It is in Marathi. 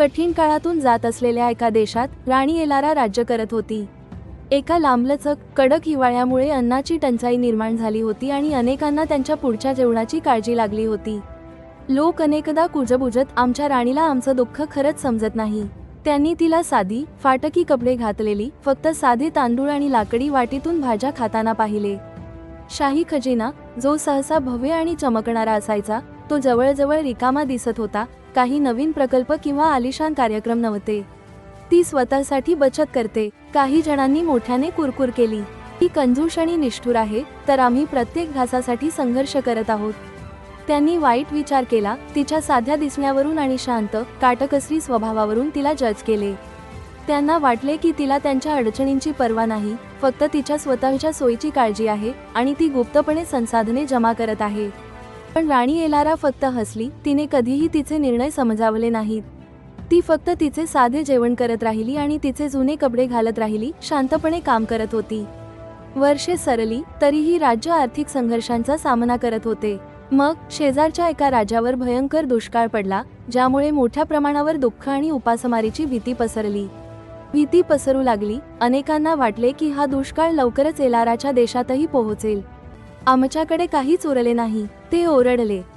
कठीण काळातून जात असलेल्या एका देशात राणी एलारा राज्य करत होती. एका लांबलचक कडक हिवाळ्यामुळे अन्नाची टंचाई निर्माण झाली होती आणि अनेकांना त्यांच्या पुढच्या जेवणाची काळजी लागली होती. लोक अनेकदा कुजबुजत आमच्या राणीला आमचं दुःख खरंच समजत नाही. त्यांनी तिला साधी फाटकी कपडे घातलेली फक्त साधे तांदूळ आणि लाकडी वाटीतून भाज्या खाताना पाहिले. शाही खजिना जो सहसा भव्य आणि चमकणारा असायचा तो जवळजवळ रिकामा दिसत होता. काही नवीन प्रकल्प किंवा आलिशान कार्यक्रम नव्हते. ती स्वतःसाठी बचत करते. काही जणांनी मोठ्याने कुरकुर केली. ती कंजूष आणि निष्ठुर आहे तर आम्ही प्रत्येक घासासाठी संघर्ष करत आहोत. त्यांनी वाईट विचार केला. तिच्या साध्या दिसण्यावरून आणि शांत काटकसरी स्वभावावरून तिला जज केले. त्यांना वाटले की तिला त्यांच्या अडचणींची पर्वा नाही फक्त तिच्या स्वतःच्या सोयीची काळजी आहे आणि ती गुप्तपणे संसाधने जमा करत आहे. पण राणी एलारा फक्त हसली तिने कधीही तिचे निर्णय समजावले नाहीत. ती फक्त तिचे साधे जेवण करत राहिली आणि तिचे जुने कपडे घालत राहिली शांतपणे काम करत होती. वर्षे सरली तरीही राज्य आर्थिक संघर्षांचा सामना करत होते. मग शेजारच्या एका राजावर भयंकर दुष्काळ पडला ज्यामुळे मोठ्या प्रमाणावर दुःख आणि उपासमारीची भीती पसरली. भीती पसरू लागली अनेकांना वाटले की हा दुष्काळ लवकरच एलाराच्या देशातही पोहोचेल. आमच्याकडे काहीच उरले नाही ते ओरडले.